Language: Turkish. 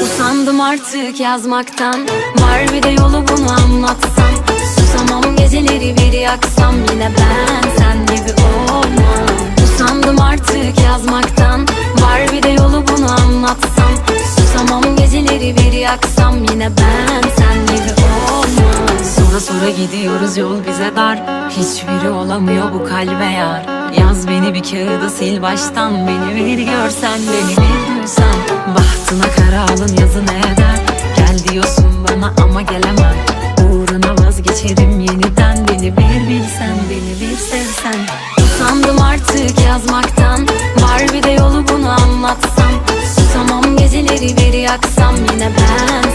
Usandım artık yazmaktan. Var bir de yolu bunu anlatsam. Susamam geceleri bir yaksam. Yine ben sen gibi olmam. Usandım artık yazmaktan. Var bir de yolu bunu anlatsam. Susamam geceleri bir yaksam. Yine ben sen gibi olmam. Sonra sonra gidiyoruz yol bize dar. Hiçbiri olamıyor bu kalbe yar. Yaz beni bir kağıda sil baştan. Beni bir görsen beni bir duysan. Bahtına kara alın yazı ne eder. Gel diyorsun bana ama gelemem. Uğruna vazgeçerim yeniden. Beni bir bilsen beni bir sevsen. Usandım artık yazmaktan. Var bir de yolu bunu anlatsam. Susamam geceleri bir yaksam. Yine ben